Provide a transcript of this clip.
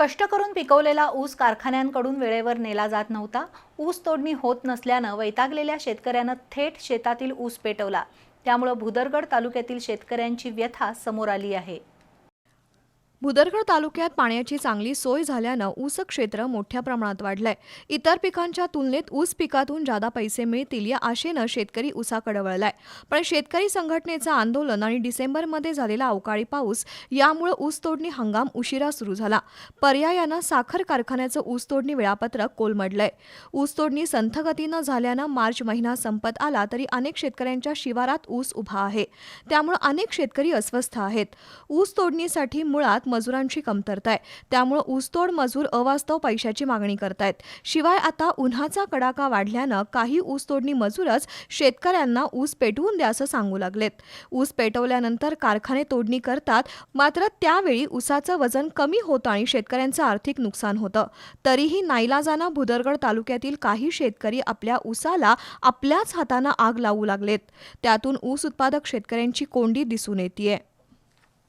कष्ट करून पिकवलेला ऊस कारखान्यांकडून वेळेवर नेला जात नव्हता. ऊस तोडणी होत नसल्यानं वैतागलेल्या शेतकऱ्यानं थेट शेतातील ऊस पेटवला. त्यामुळं भुदरगड तालुक्यातील शेतकऱ्यांची व्यथा समोर आली आहे. भुदरगड तालुक्यात पाण्याची चांगली सोय झाल्यानं ऊस क्षेत्र मोठ्या प्रमाणात वाढलंय. इतर पिकांच्या तुलनेत ऊस पिकातून जादा पैसे मिळतील या आशेनं शेतकरी ऊसाकडे वळलाय. पण शेतकरी संघटनेचं आंदोलन आणि डिसेंबरमध्ये झालेला अवकाळी पाऊस यामुळे ऊस तोडणी हंगाम उशिरा सुरू झाला. पर्यायानं साखर कारखान्याचं ऊस तोडणी वेळापत्रक कोलमडलंय. ऊस तोडणी संथगतीनं झाल्यानं मार्च महिना संपत आला तरी अनेक शेतकऱ्यांच्या शिवारात ऊस उभा आहे. त्यामुळे अनेक शेतकरी अस्वस्थ आहेत. ऊस तोडणीसाठी मुळात मजुरांची कमतरता आहे. त्यामुळे ऊसतोड मजूर अवास्तव पैशाची मागणी करतायत. शिवाय आता उन्हाचा कडाका वाढल्यानं काही ऊसतोडणी मजूरच शेतकऱ्यांना ऊस पेटवून द्या असं सांगू लागलेत. ऊस पेटवल्यानंतर कारखाने तोडणी करतात मात्र त्यावेळी ऊसाचं वजन कमी होतं आणि शेतकऱ्यांचं आर्थिक नुकसान होतं. तरीही नाईलाजानं भुदरगड तालुक्यातील काही शेतकरी आपल्या ऊसाला आपल्याच हातानं आग लावू लागलेत. त्यातून ऊस उत्पादक शेतकऱ्यांची कोंडी दिसून येते